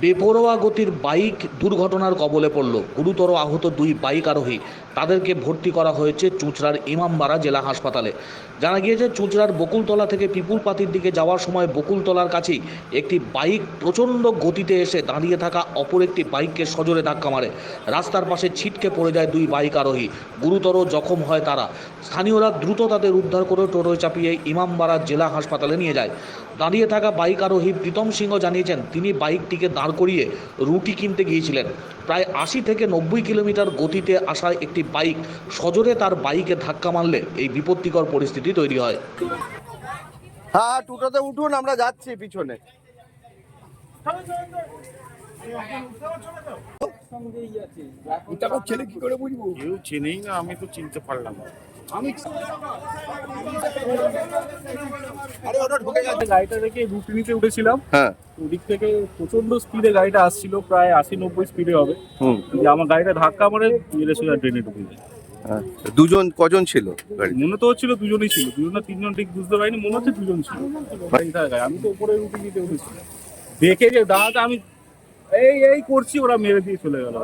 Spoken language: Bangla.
বেপরোয়া গতির বাইক দুর্ঘটনার কবলে পড়ল। গুরুতর আহত দুই বাইক আরোহী। তাদেরকে ভর্তি করা হয়েছে চুঁচড়ার ইমামবাড়া জেলা হাসপাতালে। জানা গিয়েছে, চুঁচড়ার বকুলতলা থেকে পিপুলপাতির দিকে যাওয়ার সময় বকুলতলার কাছেই একটি বাইক প্রচণ্ড গতিতে এসে দাঁড়িয়ে থাকা অপর একটি বাইককে সজোরে ধাক্কা মারে। রাস্তার পাশে ছিটকে পড়ে যায় দুই বাইক আরোহী। গুরুতর জখম হয় তারা। স্থানীয়রা দ্রুত তাদের উদ্ধার করে টোটোয় চাপিয়ে ইমামবাড়া জেলা হাসপাতালে নিয়ে যায়। দাঁড়িয়ে থাকা বাইক আরোহী প্রীতম সিংহ জানিয়েছেন, তিনি বাইকটিকে দাঁড় করিয়ে রুটি কিনতে গিয়েছিলেন। প্রায় আশি থেকে নব্বই কিলোমিটার গতিতে আসা একটি বাইক সজোরে তার বাইকে ধাক্কা মারলে এই বিপত্তিকর পরিস্থিতি তৈরি হয়। হ্যাঁ টোটোতে উঠুন আমরা যাচ্ছি পিছনে। ছেলে কি করে বুঝব? কেউ চেনেই না আমি তো চিনতে পারলাম গেছে গাড়িটা উঠেছিলাম। হ্যাঁ। ওদিক থেকে প্রচণ্ড স্পিডে গাড়িটা আসছিল প্রায় আশি নব্বই স্পিডে হবে। যে আমার গাড়িটা ধাক্কা মারে মেরে সোজা ড্রেনে ঢুকে যায়। হ্যাঁ। দুজন কজন ছিল মনে তো হচ্ছিল দুজনই ছিল। দুজন না তিনজন ঠিক বুঝতে পারিনি মনে হচ্ছে দুজন ছিল। আমি তো উপরে রুটি নিতে উঠেছি। দেখে যে দাঁড়াতে আমি এই এই করছি ওরা মেরে দিয়ে চলে গেল।